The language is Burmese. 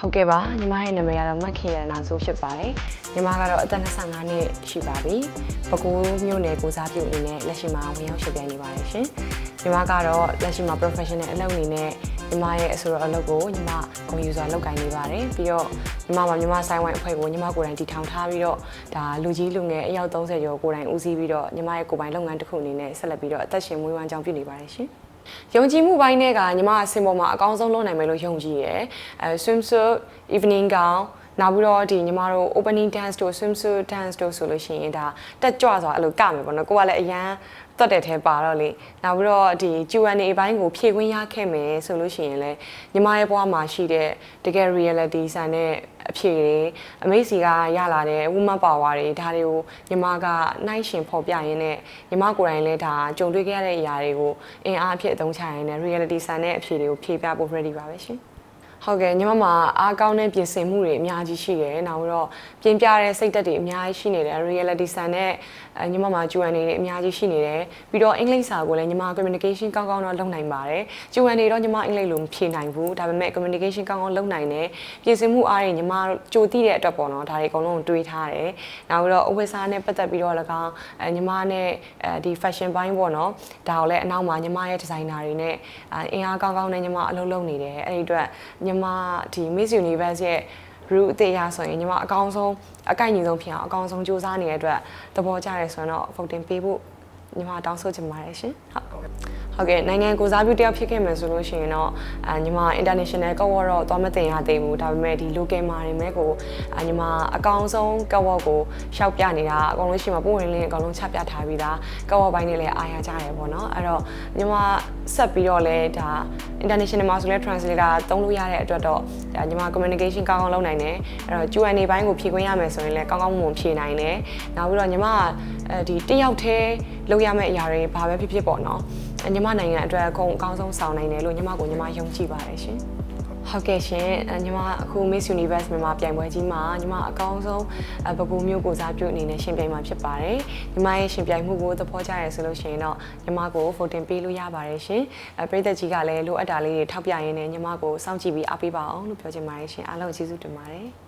ဟုတ်ကဲ့ပါညီမရဲ့နာမည်ကတော့မက်ခေရနာဆိုဖြစ်ပါတယ်ညီမကတော့အသက်25နှစ်ရှိပါပြီပဲခူးမြို့နယ်ကိုစားပြုအနေနဲ့လက်ရှိမှာဝင်ရောက်ရှင်းပြနေပါတယ်ရှင်ညီမကတော့လက်ရှိမှာ professional အလုပ်အနေနဲ့ညီမရဲ့အဆိုတော်အလုပ်ကိုညီမဂုဏ်ယူစွာလုပ်ကိုင်နေပါတယ်ပြီးတော့ညီမမှာညီမဆိုင်ဝိုင်းအဖွဲ့ကိုညီမကိုယ်တိုင်တည်ထောင်ထားပြီးတော့ဒါလူကြီးလူငယ်အယောက်30ကျော်ကိုယ်တိုင်ဦးစီးပြီးတော့ညီမရဲ့ကိုယ်ပိုင်လုပ်ငန်းတစ်ခုအနေနဲ့ဆက်လက်ပြီးတော့အသက်ရှင်မွေးဝမ်းကြောင်းပြုနေပါတယ်ရှင် ယုံကြည်မှုပိုင်းနဲ့ကညီမအစင်ပေါ်မှာအကောင်းဆုံးလုပ်နိုင်မယ်လို့ယုံကြည်ရယ်အဲ swimsuit evening gown နောက်ပြီးတော့ဒီညီမတို့ opening dance တို့ swimsuit dance တို့ဆိုလို့ရှိရင်ဒါတက်ကြွစွာအဲ့လိုကမယ်ပေါ့နော်ကိုကလည်းအရန်တွတ်တဲ့ထဲပါတော့လေနောက်ပြီးတော့ဒီ Q&A ဘိုင်းကိုဖြည့်ခွင့်ရခဲ့မယ်ဆိုလို့ရှိရင်လည်းညီမရဲ့ဘဝမှာရှိတဲ့တကယ် reality ဆန်တဲ့ အဖြေတွေအမေစီကရလာတဲ့ woman power တွေဒါတွေကိုညီမကနှိုင်းရှင်ဖော်ပြရင်းနဲ့ညီမကိုယ်တိုင်လည်းဒါကြုံတွေ့ခဲ့ရတဲ့အရာတွေကိုအင်အားအဖြစ်အသုံးချရင်းနဲ့ reality ဆန်တဲ့အဖြေတွေကိုဖြေပြဖို့ ready ပါပဲရှင် ဟုတ်ကဲ့ညီမမှာအားကောင်းတဲ့ပြင်ဆင်မှုတွေအများကြီးရှိတယ်။နောက်ပြီးတော့ပြင်ပြတဲ့စိတ်သက်တွေအများကြီးရှိနေတယ်။ reality ဆန်တဲ့အဲညီမမှာ Q&A တွေအများကြီးရှိနေတယ်။ပြီးတော့အင်္ဂလိပ်စာကိုလည်းညီမ communication ကောင်းကောင်းတော့လုပ်နိုင်ပါတယ်။ Q&A တော့ညီမအင်္ဂလိပ်လိုမဖြေနိုင်ဘူး။ဒါပေမဲ့ communication ကောင်းကောင်းလုပ်နိုင်တယ်။ပြင်ဆင်မှုအားတွေညီမကြိုသိတဲ့အတွက်ပေါ့နော်။ဒါတွေအကုန်လုံးတွေးထားတယ်။နောက်ပြီးတော့အဝတ်စားနဲ့ပတ်သက်ပြီးတော့လည်းကောင်းအဲညီမနဲ့အဲဒီ fashion ဘိုင်းပေါ့နော်။ဒါကိုလည်းအနောက်မှာညီမရဲ့ designer တွေနဲ့အင်အားကောင်းကောင်းနဲ့ညီမအလုပ်လုပ်နေတယ်။အဲ့ဒီအတွက်ညီမဒီ Miss Universe ရဲ့ route အသေးရဆိုရင်ညီမအကောင်းဆုံးအကိုက်ညီဆုံးဖြစ်အောင်အကောင်းဆုံးစူးစမ်းနေတဲ့အတွက်သဘောကျရဲဆိုရင်တော့ voting ပေးဖို့ ညီမတောင်းဆိုချင်ပါတယ်ရှင်ဟုတ်ဟုတ်ကဲ့နိုင်ငံကိုစားပြုတယောက်ဖြစ်ခဲ့မယ်ဆိုလို့ရှိရင်တော့အာညီမ international ကော့ဝေါ်တော့သွားမတင်ရသေးဘူးဒါပေမဲ့ဒီ local မှာနေမဲ့ကိုအာညီမအကောင်းဆုံးကော့ဝေါ်ကိုရှောက်ပြနေတာအကုန်လုံးရှိမှာပုံဝင်လင်းအကုန်လုံးချပြထားပြီးသားကော့ဝေါ်ပိုင်းနဲ့လည်းအားရကြရတယ်ပေါ့နော်အဲ့တော့ညီမဆက်ပြီးတော့လဲဒါ international မှာဆိုလဲ translator သုံးလို့ရတဲ့အတွက်တော့ဒါညီမ communication ကောင်းကောင်းလုပ်နိုင်တယ်အဲ့တော့ Q&A ဘိုင်းကိုဖြည့်ခွင့်ရမယ်ဆိုရင်လည်းကောင်းကောင်းမွန်မွန်ဖြည့်နိုင်တယ်နောက်ပြီးတော့ညီမက အဲဒီတယောက်တည်းလုပ်ရမယ့်အရာတွေဘာပဲဖြစ်ဖြစ်ပေါ့နော်အဲညီမနိုင်ငံအတွက်အကုန်အကောင်းဆုံးဆောင်နိုင်တယ်လို့ညီမကိုညီမယုံကြည်ပါတယ်ရှင်ဟုတ်ကဲ့ရှင်အဲညီမအခု Miss Universe မြန်မာပြိုင်ပွဲကြီးမှာညီမအကောင်းဆုံးအပပူမျိုးကိုစားပြုအနေနဲ့ရှင်ပြိုင်မှာဖြစ်ပါတယ်ညီမရဲ့ရှင်ပြိုင်မှုကိုသဘောကျရဲဆိုလို့ရှိရင်တော့ညီမကို voting ပေးလို့ရပါတယ်ရှင်အဲပရိသတ်ကြီးကလည်းလိုအပ်တာလေးတွေထောက်ပြရင်းနဲ့ညီမကိုစောင့်ကြည့်ပြီးအားပေးပါအောင်လို့ပြောချင်ပါတယ်ရှင်အားလုံးကျေးဇူးတင်ပါတယ်